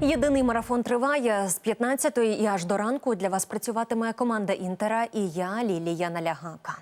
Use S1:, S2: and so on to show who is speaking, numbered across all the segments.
S1: Єдиний марафон триває з 15-ї і аж до ранку. Для вас працюватиме команда Інтера і я, Лілія Налягака.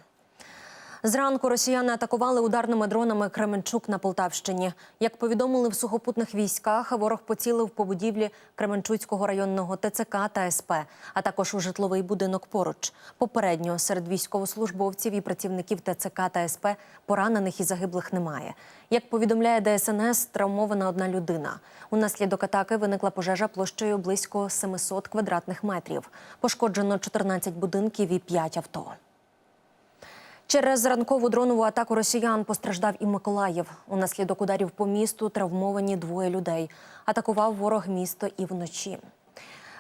S1: Зранку росіяни атакували ударними дронами Кременчук на Полтавщині. Як повідомили в сухопутних військах, ворог поцілив по будівлі Кременчуцького районного ТЦК та СП, а також у житловий будинок поруч. Попередньо серед військовослужбовців і працівників ТЦК та СП поранених і загиблих немає. Як повідомляє ДСНС, травмована одна людина. Унаслідок атаки виникла пожежа площею близько 700 квадратних метрів. Пошкоджено 14 будинків і 5 авто. Через ранкову дронову атаку росіян постраждав і Миколаїв. Унаслідок ударів по місту травмовані двоє людей. Атакував ворог місто і вночі.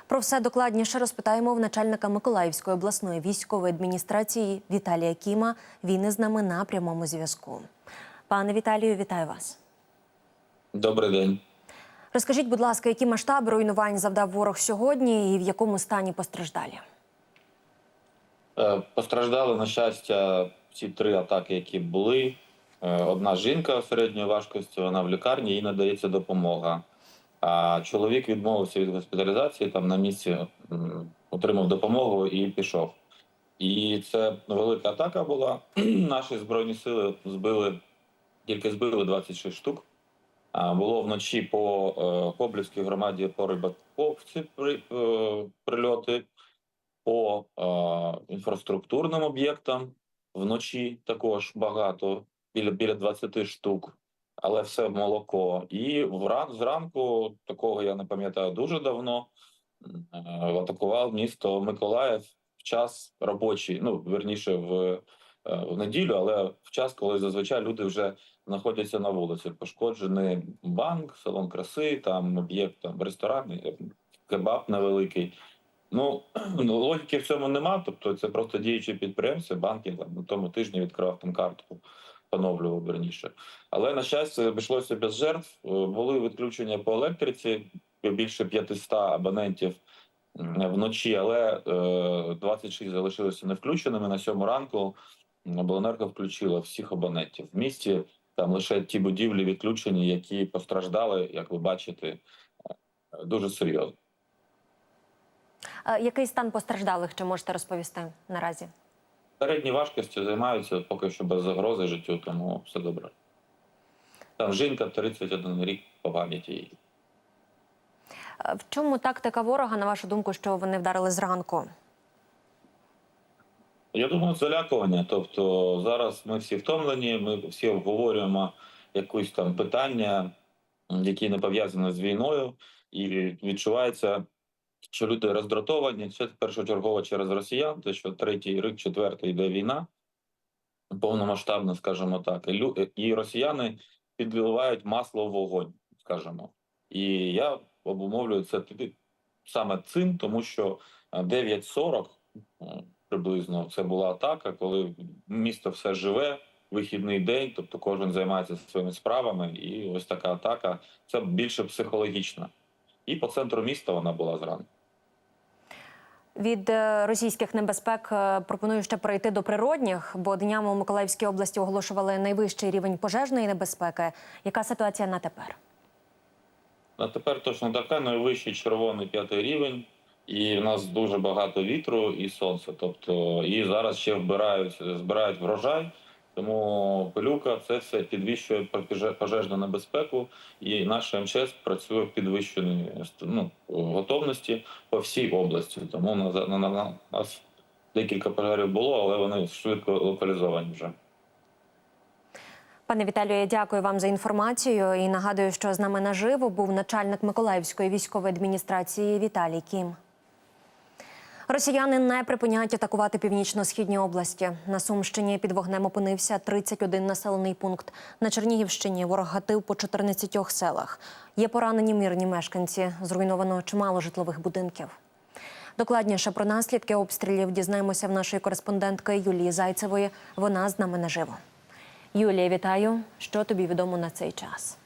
S1: Про все докладніше розпитаємо в начальника Миколаївської обласної військової адміністрації Віталія Кіма. Він із нами на прямому зв'язку. Пане Віталію, вітаю вас.
S2: Добрий день.
S1: Розкажіть, будь ласка, які масштаби руйнувань завдав ворог сьогодні і в якому стані постраждалі?
S2: Е, Постраждали, на щастя, ці три атаки, які були. Е, Одна жінка середньої важкості, вона в лікарні, їй надається допомога. А чоловік відмовився від госпіталізації, там на місці отримав допомогу і пішов. І це велика атака була. Наші збройні сили збили, тільки збили 26 штук. Було вночі по е, Коблівській громаді по Рибаковці при, прильоти, інфраструктурним об'єктам вночі також багато, біля, біля 20 штук, але все молоко. І вран, зранку, такого я не пам'ятаю дуже давно, е, атакував місто Миколаїв в час робочий, ну, верніше, в, е, в неділю, але в час, коли зазвичай люди вже знаходяться на вулиці. Пошкоджений банк, салон краси, там об'єкт, там ресторан, кебаб невеликий. Ну, ну, логіки в цьому нема. Тобто це просто діючі підприємці, банки на тому тижні відкривав там картку, поновлював верніше. Але на щастя, обійшлося без жертв. Е, Були відключення по електриці, більше 500 абонентів вночі, але е, 26 залишилися не включеними. На сьому ранку обленерго включила всіх абонентів. В місті там лише ті будівлі відключені, які постраждали, як ви бачите, е, дуже серйозно.
S1: Е, Який стан постраждалих чи можете розповісти наразі?
S2: Середні важкості займаються поки що без загрози життю, тому все добре. Там жінка 31 рік по пам'яті її.
S1: Е, В чому тактика ворога, на вашу думку, що вони вдарили зранку?
S2: Я думаю, залякування. Тобто зараз ми всі втомлені, ми всі обговорюємо якусь там питання, які не пов'язані з війною, і відчувається, що люди роздратовані. Це першочергово через росіян, те, що третій рік, четвертий йде війна, повномасштабна, скажімо так. І, лю- і росіяни підливають масло в вогонь, скажімо. І я обумовлюю це саме цим, тому що е, 9.40 приблизно це була атака, коли місто все живе, вихідний день, тобто кожен займається своїми справами, і ось така атака це більше психологічна. І по центру міста вона була зранку.
S1: Від е, російських небезпек е, пропоную ще перейти до природних, бо днями у Миколаївській області оголошували найвищий рівень пожежної небезпеки. Яка ситуація на тепер?
S2: А тепер точно така найвищий червоний п'ятий рівень, і в нас дуже багато вітру і сонця. Тобто, і зараз ще вбирають, збирають врожай. Тому пилюка це все підвищує пожеж- пожежну небезпеку, і наша МЧС працює в підвищеній ну, готовності по всій області. Тому на, на, на, на нас декілька пожарів було, але вони швидко локалізовані вже.
S1: Пане Віталію, я дякую вам за інформацію і нагадую, що з нами наживо був начальник Миколаївської військової адміністрації Віталій Кім. Росіяни не припиняють атакувати північно-східні області. На Сумщині під вогнем опинився 31 населений пункт. На Чернігівщині ворог гатив по 14 селах. Є поранені мирні мешканці. Зруйновано чимало житлових будинків. Докладніше про наслідки обстрілів дізнаємося в нашої кореспондентки Юлії Зайцевої. Вона з нами наживо. Юлія, вітаю. Що тобі відомо на цей час?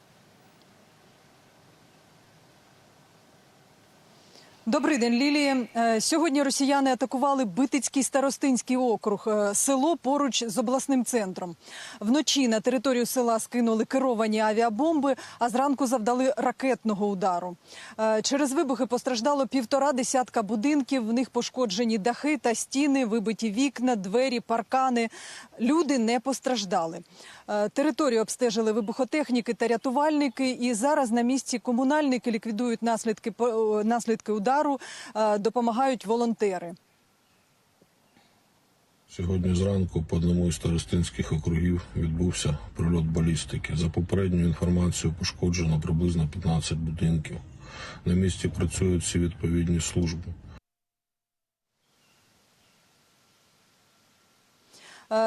S3: Добрий день, Лілії. Е, Сьогодні росіяни атакували Битицький старостинський округ, е, село поруч з обласним центром. Вночі на територію села скинули керовані авіабомби, а зранку завдали ракетного удару. Е, Через вибухи постраждало півтора десятка будинків. В них пошкоджені дахи та стіни, вибиті вікна, двері, паркани. Люди не постраждали. Територію обстежили вибухотехніки та рятувальники. І зараз на місці комунальники ліквідують наслідки наслідки удару, е, допомагають волонтери.
S4: Сьогодні зранку по одному із старостинських округів відбувся прильот балістики. За попередньою інформацією пошкоджено приблизно 15 будинків. На місці працюють всі відповідні служби.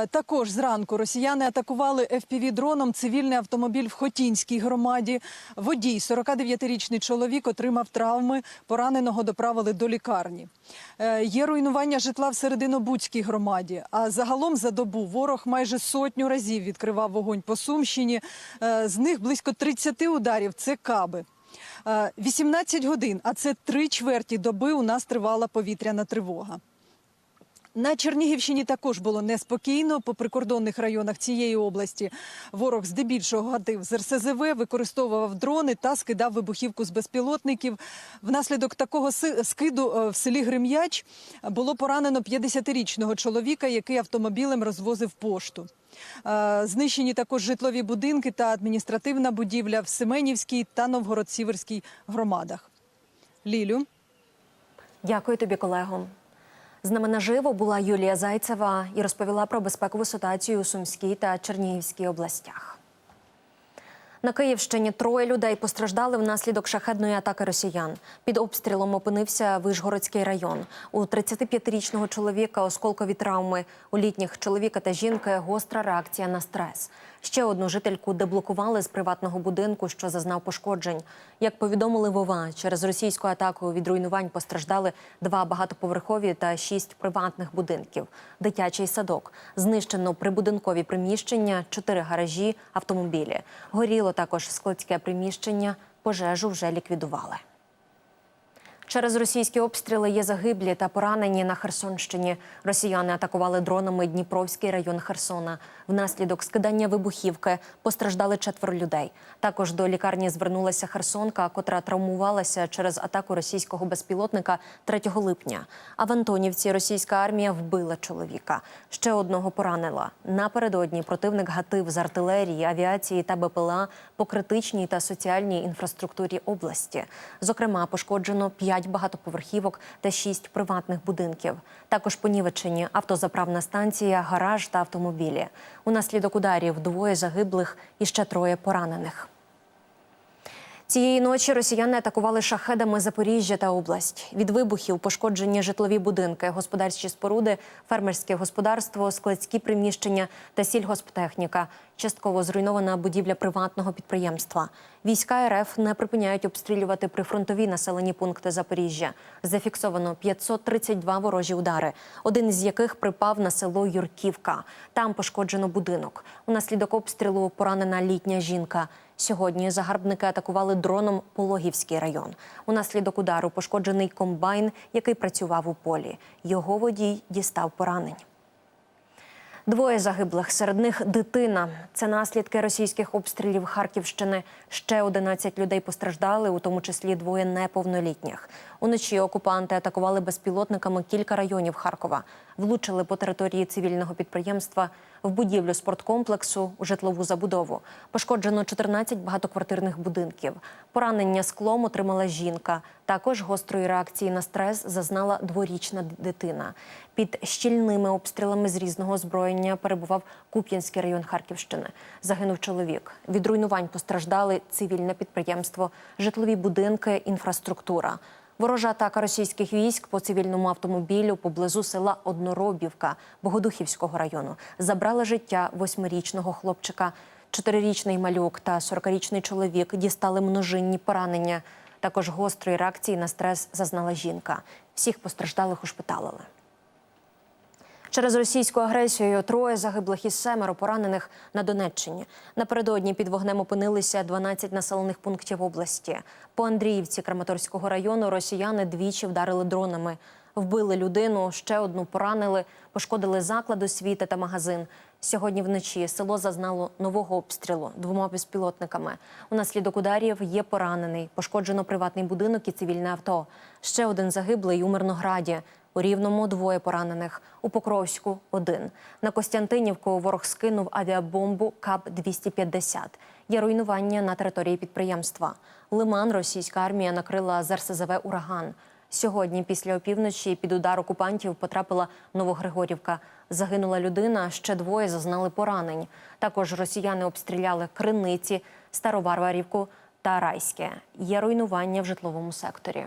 S3: Також зранку росіяни атакували FPV-дроном цивільний автомобіль в Хотінській громаді. Водій, 49-річний чоловік, отримав травми. Пораненого доправили до лікарні. Е, Є руйнування житла в Серединобудській громаді. А загалом за добу ворог майже сотню разів відкривав вогонь по Сумщині. Е, З них близько 30 ударів – це каби. Е, 18 годин, а це три чверті доби у нас тривала повітряна тривога. На Чернігівщині також було неспокійно. По прикордонних районах цієї області ворог здебільшого гатив з РСЗВ, використовував дрони та скидав вибухівку з безпілотників. Внаслідок такого скиду е, в селі Грим'яч було поранено 50-річного чоловіка, який автомобілем розвозив пошту. Е, Знищені також житлові будинки та адміністративна будівля в Семенівській та Новгород-Сіверській громадах. Лілю.
S1: Дякую тобі, колего. З нами наживо була Юлія Зайцева і розповіла про безпекову ситуацію у Сумській та Чернігівській областях. На Київщині троє людей постраждали внаслідок шахедної атаки росіян. Під обстрілом опинився Вишгородський район. У 35-річного чоловіка осколкові травми. У літніх чоловіка та жінки гостра реакція на стрес. Ще одну жительку деблокували з приватного будинку, що зазнав пошкоджень. Як повідомили Вова, через російську атаку від руйнувань постраждали два багатоповерхові та шість приватних будинків, дитячий садок. Знищено прибудинкові приміщення, чотири гаражі, автомобілі. Горіло також складське приміщення. Пожежу вже ліквідували. Через російські обстріли є загиблі та поранені на Херсонщині. Росіяни атакували дронами Дніпровський район Херсона. Внаслідок скидання вибухівки постраждали четверо людей. Також до лікарні звернулася Херсонка, котра травмувалася через атаку російського безпілотника 3 липня. А в Антонівці російська армія вбила чоловіка. Ще одного поранила. Напередодні противник гатив з артилерії, авіації та БПЛА по критичній та соціальній інфраструктурі області. Зокрема, пошкоджено 5 багатоповерхівок та 6 приватних будинків. Також понівечені автозаправна станція, гараж та автомобілі. Унаслідок ударів двоє загиблих і ще троє поранених. Цієї ночі росіяни атакували шахедами Запоріжжя та область. Від вибухів пошкоджені житлові будинки, господарчі споруди, фермерське господарство, складські приміщення та сільгосптехніка. Частково зруйнована будівля приватного підприємства. Війська РФ не припиняють обстрілювати прифронтові населені пункти Запоріжжя. Зафіксовано 532 ворожі удари, один з яких припав на село Юрківка. Там пошкоджено будинок. Унаслідок обстрілу поранена літня жінка. Сьогодні загарбники атакували дроном Пологівський район. Унаслідок удару пошкоджений комбайн, який працював у полі. Його водій дістав поранень. Двоє загиблих, серед них дитина. Це наслідки російських обстрілів Харківщини. Ще 11 людей постраждали, у тому числі двоє неповнолітніх. Уночі окупанти атакували безпілотниками кілька районів Харкова, влучили по території цивільного підприємства, в будівлю спорткомплексу, у житлову забудову. Пошкоджено 14 багатоквартирних будинків. Поранення склом отримала жінка. Також гострої реакції на стрес зазнала дворічна дитина. Під щільними обстрілами з різного озброєння перебував Куп'янський район Харківщини. Загинув чоловік. Від руйнувань постраждали цивільне підприємство, житлові будинки, інфраструктура. Ворожа атака російських військ по цивільному автомобілю поблизу села Одноробівка Богодухівського району забрала життя восьмирічного хлопчика. Чотирирічний малюк та 40-річний чоловік дістали множинні поранення. Також гострої реакції на стрес зазнала жінка. Всіх постраждалих ушпиталили. Через російську агресію троє загиблих і семеро поранених на Донеччині. Напередодні під вогнем опинилися 12 населених пунктів області. По Андріївці Краматорського району росіяни двічі вдарили дронами. Вбили людину, ще одну поранили, пошкодили заклад освіти та магазин. Сьогодні вночі село зазнало нового обстрілу двома безпілотниками. Унаслідок ударів є поранений, пошкоджено приватний будинок і цивільне авто. Ще один загиблий у Мирнограді. У Рівному двоє поранених. У Покровську один. На Костянтинівку ворог скинув авіабомбу КАП-250. Є руйнування на території підприємства. Лиман російська армія накрила з РСЗВ «Ураган». Сьогодні, після опівночі, під удар окупантів потрапила Новогригорівка. Загинула людина, ще двоє зазнали поранень. Також росіяни обстріляли Криниці, Староварварівку та Райське. Є руйнування в житловому секторі.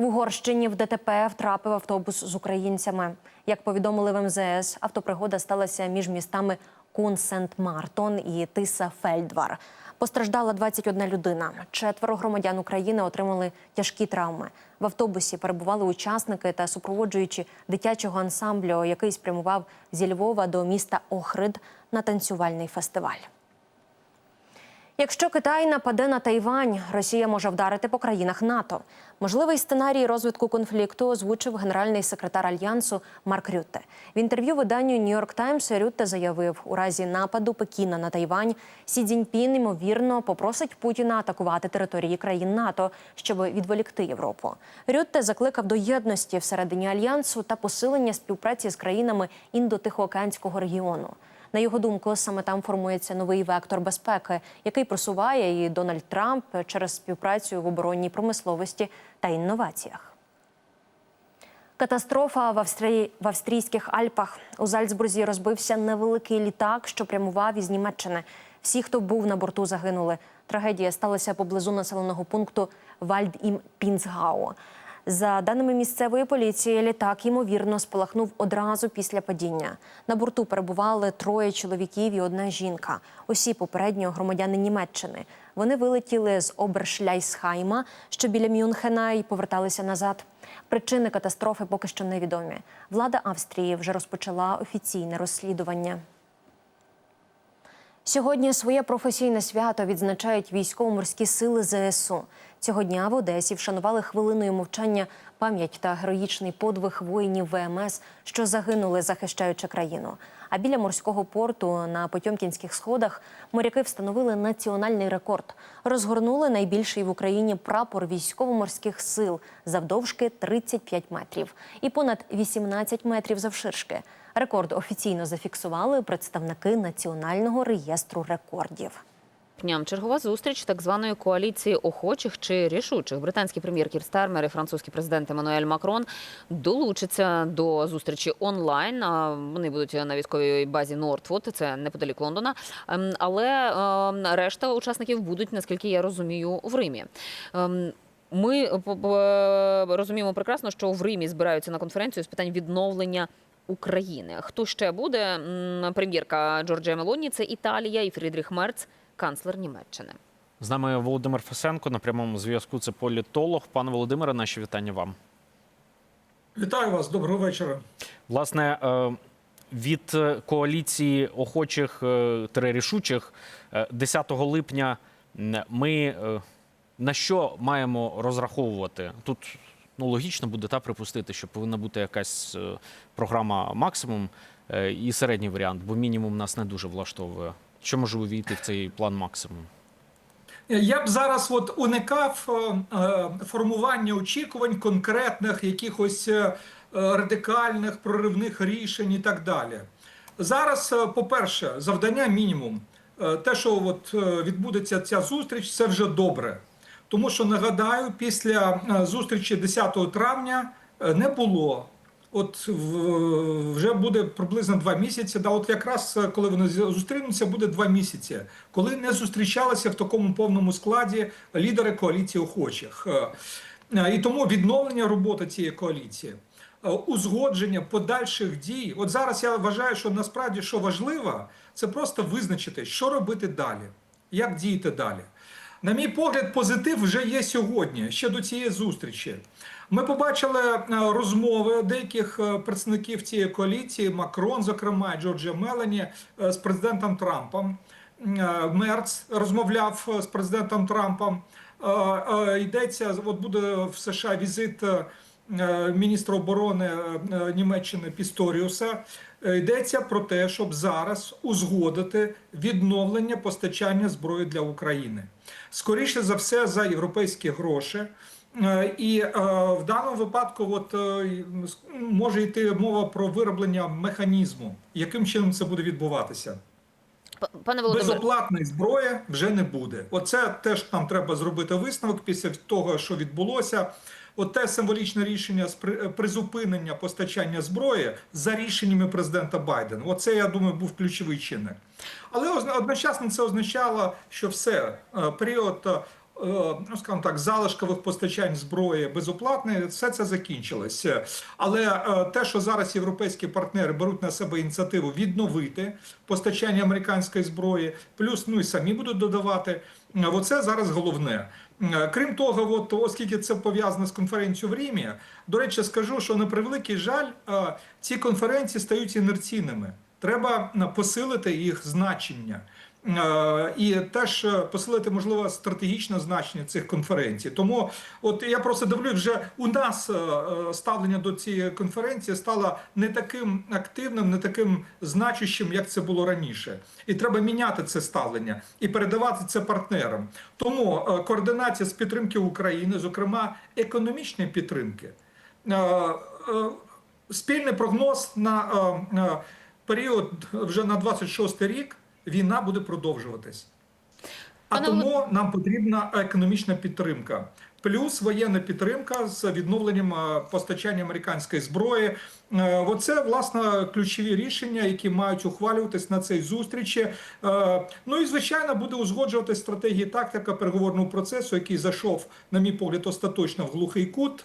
S1: В Угорщині в ДТП втрапив автобус з українцями. Як повідомили в МЗС, автопригода сталася між містами Кун Сент-Мартон і Тиса Фельдвар. Постраждала 21 людина. Четверо громадян України отримали тяжкі травми. В автобусі перебували учасники та супроводжуючі дитячого ансамблю, який спрямував зі Львова до міста Охрид на танцювальний фестиваль. Якщо Китай нападе на Тайвань, Росія може вдарити по країнах НАТО. Можливий сценарій розвитку конфлікту озвучив генеральний секретар альянсу Марк Рютте. В інтерв'ю виданню Нью-Йорк Таймс Рютте заявив, у разі нападу Пекіна на Тайвань Сі Цзіньпін, ймовірно попросить Путіна атакувати території країн НАТО, щоб відволікти Європу. Рютте закликав до єдності всередині альянсу та посилення співпраці з країнами індотихоокеанського регіону. На його думку, саме там формується новий вектор безпеки, який просуває і Дональд Трамп через співпрацю в оборонній промисловості та інноваціях. Катастрофа в, Австрії, в австрійських Альпах. У Зальцбурзі розбився невеликий літак, що прямував із Німеччини. Всі, хто був на борту, загинули. Трагедія сталася поблизу населеного пункту Вальд ім Пінцгау. За даними місцевої поліції, літак ймовірно спалахнув одразу після падіння. На борту перебували троє чоловіків і одна жінка. Усі попередньо громадяни Німеччини. Вони вилетіли з Обершляйсхайма, що біля Мюнхена, і поверталися назад. Причини катастрофи поки що невідомі. Влада Австрії вже розпочала офіційне розслідування. Сьогодні своє професійне свято відзначають військово-морські сили ЗСУ. Цього дня в Одесі вшанували хвилиною мовчання пам'ять та героїчний подвиг воїнів ВМС, що загинули, захищаючи країну. А біля морського порту на Потьомкінських сходах моряки встановили національний рекорд. Розгорнули найбільший в Україні прапор військово-морських сил завдовжки 35 метрів і понад 18 метрів завширшки. Рекорд офіційно зафіксували представники Національного реєстру рекордів.
S5: Дням чергова зустріч так званої коаліції охочих чи рішучих. Британський прем'єр Кір Стармер і французький президент Еммануель Макрон долучаться до зустрічі онлайн. Вони будуть на військовій базі Нортвуд, це неподалік Лондона. Ем, Але ем, решта учасників будуть, наскільки я розумію, в Римі. Ем, Ми по- по- розуміємо прекрасно, що в Римі збираються на конференцію з питань відновлення. України. Хто ще буде? Прем'єрка Джорджія Мелоні, це Італія і Фрідріх Мерц, канцлер Німеччини.
S6: З нами Володимир Фесенко на прямому зв'язку. Це політолог. Пане Володимире, наші вітання вам.
S7: Вітаю вас, доброго вечора.
S6: Власне, е, від е, коаліції охочих е, рішучих е, 10 липня ми на що маємо розраховувати? Тут ну, логічно буде та припустити, що повинна бути якась програма максимум і середній варіант, бо мінімум нас не дуже влаштовує. Що може увійти в цей план максимум?
S7: Я б зараз от уникав е, е, формування очікувань конкретних якихось е, е, радикальних проривних рішень і так далі. Зараз, е, по-перше, завдання мінімум. Е, Те, що от е, відбудеться ця зустріч, це вже добре. Тому що нагадаю, після е, зустрічі 10 травня е, не було. От вже буде приблизно два місяці. Да, от якраз е, коли вони зустрінуться, буде два місяці, коли не зустрічалися в такому повному складі лідери коаліції охочих. Е, е, І тому відновлення роботи цієї коаліції, узгодження подальших дій. От зараз я вважаю, що насправді що важливо, це просто визначити, що робити далі, як діяти далі. На мій погляд, позитив вже є сьогодні, ще до цієї зустрічі. Ми побачили е, розмови деяких е, представників цієї коаліції, Макрон, зокрема, Джорджія Мелані, е, з президентом Трампом. Мерц розмовляв з президентом Трампом. Йдеться, от буде в США візит міністра оборони Німеччини Пісторіуса. Йдеться про те, щоб зараз узгодити відновлення постачання зброї для України. Скоріше за все, за європейські гроші. Е, І е, в даному випадку, от е, може йти мова про вироблення механізму, яким чином це буде відбуватися.
S5: Пане
S7: Безоплатної зброї вже не буде. Оце теж нам треба зробити висновок після того, що відбулося. От те символічне рішення з при- призупинення постачання зброї за рішеннями президента Байдена. Оце, я думаю, був ключовий чинник. Але одночасно це означало, що все період. Е, Ну, скажімо так, залишкових постачань зброї безоплатної, все це закінчилося. Але е, те, що зараз європейські партнери беруть на себе ініціативу відновити постачання американської зброї, плюс ну і самі будуть додавати. е, Оце зараз головне. Крім того, от, оскільки це пов'язано з конференцією в Римі, до речі, скажу, що на превеликий жаль, ці конференції стають інерційними. Треба посилити їх значення. Е, І теж е, посилити можливо стратегічне значення цих конференцій. Тому, от я просто дивлюсь, вже у нас е, ставлення до цієї конференції стало не таким активним, не таким значущим, як це було раніше. І треба міняти це ставлення і передавати це партнерам. Тому координація з підтримки України, зокрема економічної підтримки. Спільний прогноз на період вже на 26 рік війна буде продовжуватись. А
S5: Пане
S7: тому нам потрібна економічна підтримка. Плюс воєнна підтримка з відновленням е, постачання американської зброї. Е, Оце власне ключові рішення, які мають ухвалюватись на цій зустрічі. Е, Ну і звичайно буде узгоджувати стратегії тактика переговорного процесу, який зайшов, на мій погляд, остаточно в глухий кут.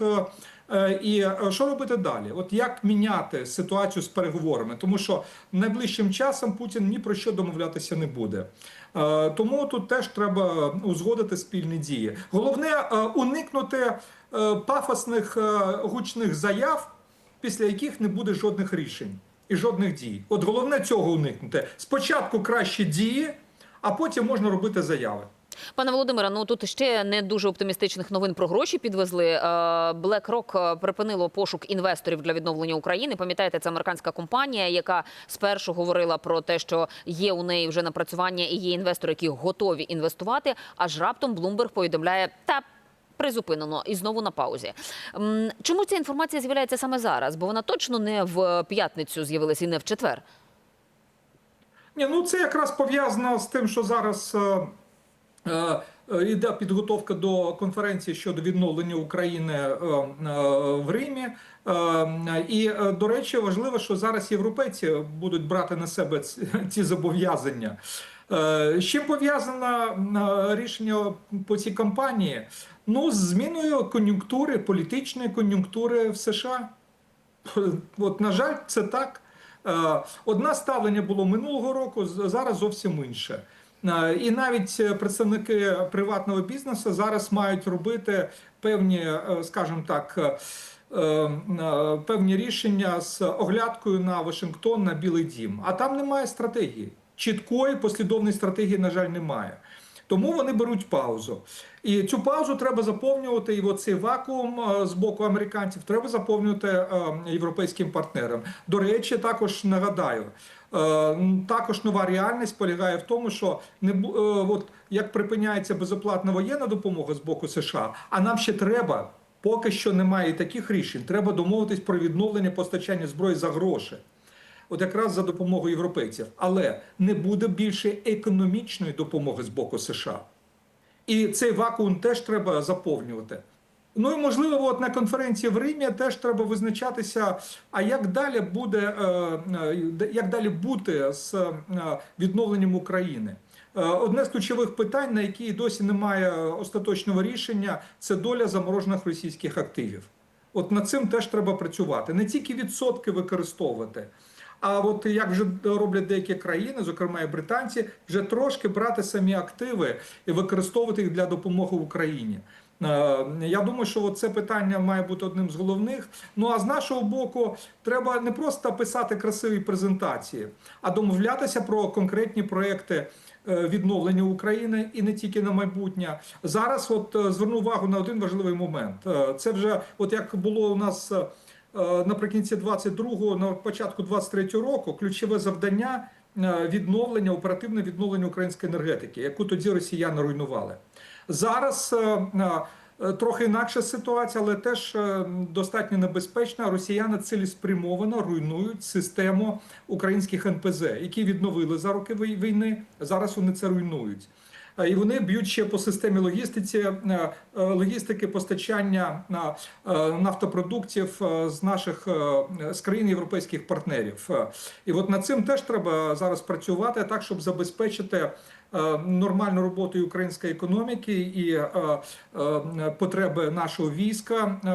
S7: Е, І е, що робити далі? От як міняти ситуацію з переговорами? Тому що найближчим часом Путін ні про що домовлятися не буде. Е, Тому тут теж треба узгодити спільні дії. Головне уникнути пафосних гучних заяв, після яких не буде жодних рішень і жодних дій. От головне цього уникнути. Спочатку кращі дії, а потім можна робити заяви.
S5: Пане Володимире, ну тут ще не дуже оптимістичних новин про гроші підвезли. Е, BlackRock е, припинило пошук інвесторів для відновлення України. Пам'ятаєте, це американська компанія, яка спершу говорила про те, що є у неї вже напрацювання і є інвестори, які готові інвестувати. Аж раптом Bloomberg повідомляє та. Призупинено і знову на паузі. Чому ця інформація з'являється саме зараз? Бо вона точно не в п'ятницю з'явилася і не в четвер.
S7: Ні, ну це якраз пов'язано з тим, що зараз е, е, е, йде підготовка до конференції щодо відновлення України е, в Римі. І, до речі, важливо, що зараз європейці будуть брати на себе ці, зобов'язання. З чим пов'язано е, рішення по цій кампанії? Ну, з зміною кон'юнктури, політичної кон'юнктури в США. От, на жаль, це так. Одне ставлення було минулого року, зараз зовсім інше. Е, І навіть е, представники приватного бізнесу зараз мають робити певні, е, скажімо так, певні рішення з оглядкою на Вашингтон, на Білий Дім. А там немає стратегії. Чіткої послідовної стратегії, на жаль, немає. Тому вони беруть паузу. І цю паузу треба заповнювати, і оцей вакуум е, з боку американців треба заповнювати е, європейським партнерам. До речі, також нагадаю. е, Також нова реальність полягає в тому, що не от як припиняється безоплатна воєнна допомога з боку США, а нам ще треба, поки що немає таких рішень. Треба домовитись про відновлення постачання зброї за гроші от якраз за допомогою європейців. Але не буде більше економічної допомоги з боку США. І цей вакуум теж треба заповнювати. Ну і можливо, от на конференції в Римі теж треба визначатися, а як далі буде, е, е, як далі бути з е, відновленням України. Одне з ключових питань, на які досі немає остаточного рішення, це доля заморожених російських активів. От над цим теж треба працювати. Не тільки відсотки використовувати, А от як вже роблять деякі країни, зокрема і британці, вже трошки брати самі активи і використовувати їх для допомоги Україні. Е, Я думаю, що це питання має бути одним з головних. Ну а з нашого боку, треба не просто писати красиві презентації, а домовлятися про конкретні проекти е, відновлення України і не тільки на майбутнє. Зараз, от е, зверну увагу на один важливий момент. Це вже, от як було у нас. Е, Наприкінці 22-го, на початку 23-го року, ключове завдання е, відновлення, оперативне відновлення української енергетики, яку тоді росіяни руйнували. Зараз е, трохи інакша ситуація, але теж достатньо небезпечна. Росіяни цілеспрямовано руйнують систему українських НПЗ, які відновили за роки війни. Зараз вони це руйнують. І вони б'ють ще по системі логістиці, е, е, логістики постачання е, нафтопродуктів з наших з країн європейських партнерів. І от над цим теж треба зараз працювати так, щоб забезпечити нормальну роботу української економіки і е, е, потреби нашого війська е,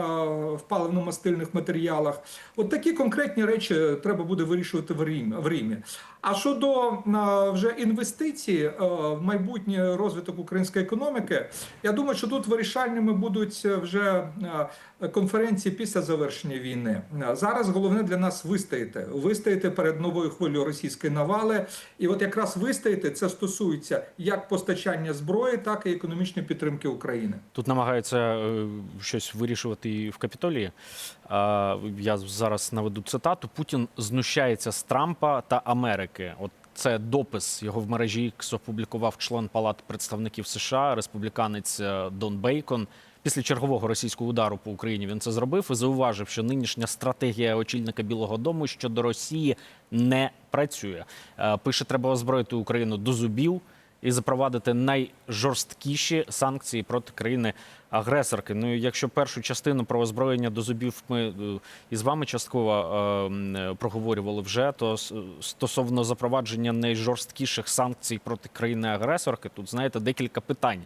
S7: в паливно-мастильних матеріалах. От такі конкретні речі треба буде вирішувати в Римі. А щодо е, вже інвестицій е, в майбутній розвиток української економіки, я думаю, що тут вирішальними будуть вже е, конференції після завершення війни. Е, Зараз головне для нас вистояти, вистояти перед новою хвилею російської навали. І от якраз вистояти це стосується як постачання зброї, так і економічної підтримки України.
S6: Тут намагаються е, щось вирішувати і в Капітолії. Я зараз наведу цитату: Путін знущається з Трампа та Америки. От це допис його в мережі X опублікував член Палати представників США, республіканець е, Дон Бейкон. Після чергового російського удару по Україні він це зробив і зауважив, що нинішня стратегія очільника Білого Дому щодо Росії не працює. Е, Пише, треба озброїти Україну до зубів і запровадити найжорсткіші санкції проти країни агресорки. Ну якщо першу частину про озброєння до зубів ми е, із вами частково е, е, проговорювали вже, то стосовно запровадження найжорсткіших санкцій проти країни агресорки, тут знаєте декілька питань.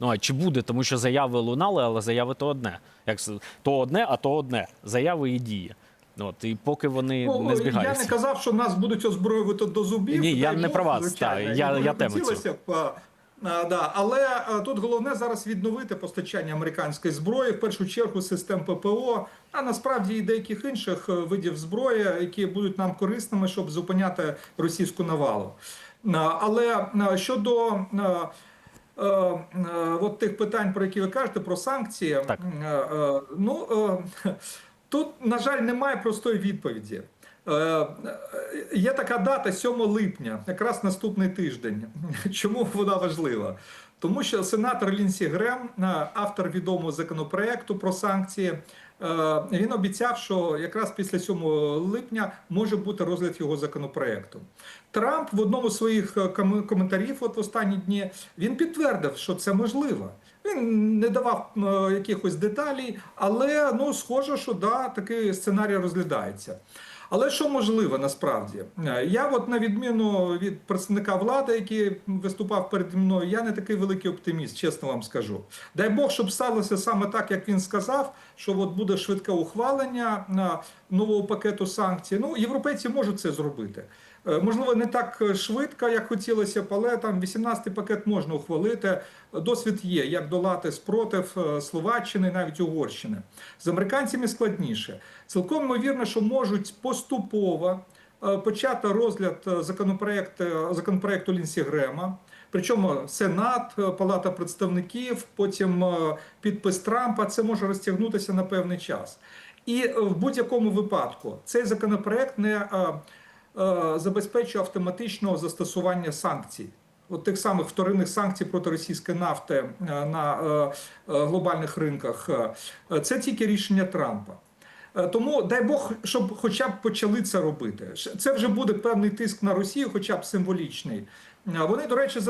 S6: Ну а чи буде, тому що заяви лунали, але заяви то одне. Як то одне, а то одне. Заяви і дії. Ну, От і поки вони
S7: Ну,
S6: не
S7: я не казав, що нас будуть озброювати до зубів.
S6: Ні, я не про вас,
S7: звичайно.
S6: так, я- я тему цю.
S7: а, да. Але а, тут головне зараз відновити постачання американської зброї, в першу чергу систем ППО, а насправді і деяких інших е, видів зброї, які будуть нам корисними, щоб зупиняти російську навалу. А, Але а, щодо. а, от тих питань, про які ви кажете, про санкції.
S6: Так.
S7: Е, е, Ну е, тут, на жаль, немає простої відповіді. Е, е, Є така дата 7 липня, якраз наступний тиждень. Чому вона важлива? Тому що сенатор Лінсі Грем, е, автор відомого законопроекту про санкції, е, він обіцяв, що якраз після 7 липня може бути розгляд його законопроекту. Трамп в одному з своїх е, коментарів, от в останні дні, він підтвердив, що це можливо. Він не давав е, якихось деталей, але ну схоже, що да, такий сценарій розглядається. Але що можливо насправді? Е, Я, от на відміну від представника влади, який виступав перед мною, я не такий великий оптиміст, чесно вам скажу. Дай Бог, щоб сталося саме так, як він сказав, що от буде швидке ухвалення на нового пакету санкцій. Ну, європейці можуть це зробити. Е, Можливо, не так швидко, як хотілося але там 18-й пакет можна ухвалити. Досвід є, як долати спротив е, Словаччини, навіть Угорщини. З американцями складніше. Цілком ймовірно, що можуть поступово е, почати розгляд е, законопроекту, законопроекту Лінсі Грема. Причому Сенат, е, Палата представників, потім е, підпис Трампа. Це може розтягнутися на певний час. І е, в будь-якому випадку цей законопроект не е, е, забезпечує автоматичного застосування санкцій. От тих самих вторинних санкцій проти російської нафти е, на е, е, глобальних ринках. Е, Це тільки рішення Трампа. Е, Тому дай Бог, щоб хоча б почали це робити. Це вже буде певний тиск на Росію, хоча б символічний. Е, Вони, до речі,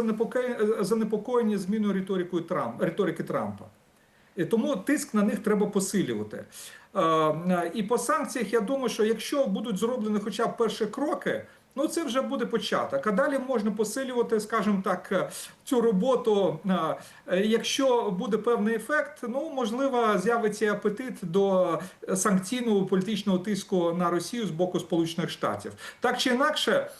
S7: занепокоєні, зміною риторики Трампа. І тому тиск на них треба посилювати. Е, І по санкціях я думаю, що якщо будуть зроблені хоча б перші кроки, Ну, це вже буде початок. А далі можна посилювати, скажімо так, е, цю роботу. Е, е, Якщо буде певний ефект, ну можливо, з'явиться апетит до санкційного політичного тиску на Росію з боку Сполучених Штатів. Так чи інакше,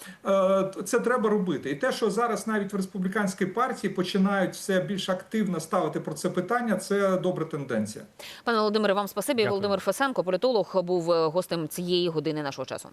S7: це треба робити. І те, що зараз навіть в республіканській партії починають все більш активно ставити про це питання, це добра тенденція.
S5: Пане Володимире, вам спасибі.
S6: Дякую.
S5: Володимир Фесенко, політолог, був гостем цієї години нашого часу.